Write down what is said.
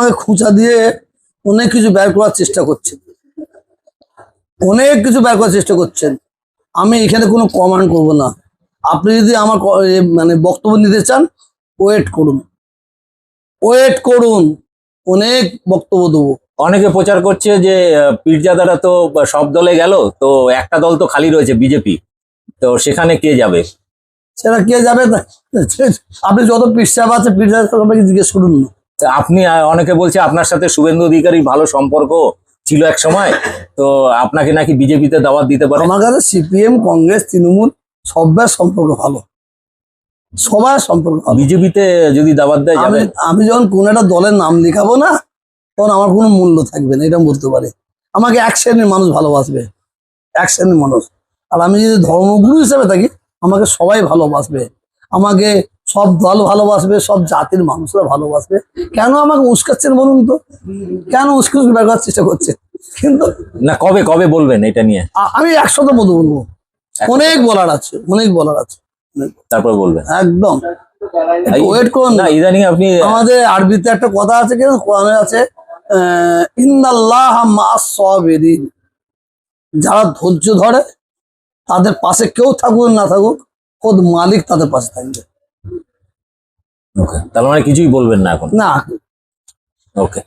আমাকে খুঁচা দিয়ে অনেক কিছু বের করার চেষ্টা করছেন। অনেক কিছু বের করার চেষ্টা করছেন। আমি এখানে কোনো কমেন্ট করব না। আপনি যদি আমার মানে বক্তব্য নিতে চান ওয়েট করুন। ওয়েট করুন। অনেক বক্তব্য দেবো। অনেকে প্রচার করছে যে পীরজাদারা তো সব দলে গেল তো একটা দল তো খালি রয়েছে বিজেপি। তো সেখানে কে যাবে? সেটা কে যাবে? আপনি যত পিসাব আছে পিসাব সবাইকে জিজ্ঞেস করুন। না আপনি অনেকে বলছে আপনার সাথে শুভেন্দু অধিকারী ভালো সম্পর্ক ছিল এক সময় তো আপনাকে নাকি বিজেপিতে দাওয়াত দিতে পারে? আমার কাছে সিপিএম কংগ্রেস তৃণমূল সবার সম্পর্ক ভালো। সবার সম্পর্ক বিজেপিতে যদি দাওয়াত দেয় আমি যাবে? আমি যখন কোন একটা দলের নাম লেখাবো না তখন আমার কোনো মূল্য থাকবে না এটা বলতে পারে। আমাকে এক শ্রেণির মানুষ ভালোবাসবে এক শ্রেণির মানুষ। আর আমি যদি ধর্মগুরু হিসেবে থাকি আমাকে সবাই ভালোবাসবে। আমাকে সব দল ভালোবাসবে সব জাতির মানুষরা ভালোবাসবে। কেন আমাকে উস্কাচ্ছেন বলুন তো? কেন উস্কে উস্কে বের করার চেষ্টা করছেন? কিন্তু না কবে কবে বলবেন এটা নিয়ে? আমি একশত মতো বলব। অনেক বলার আছে অনেক বলার আছে। তারপর বলবেন। একদম। ওয়েট করুন। না ইদানিং আপনি আমাদের আরবিতে একটা কথা আছে কোরআনে আছে। যারা ধৈর্য ধরে তাদের পাশে কেউ থাকুক না থাকুক খোদ মালিক তাদের পাশে থাকবে। ওকে তাহলে মানে কিছুই বলবেন না এখন? না। ওকে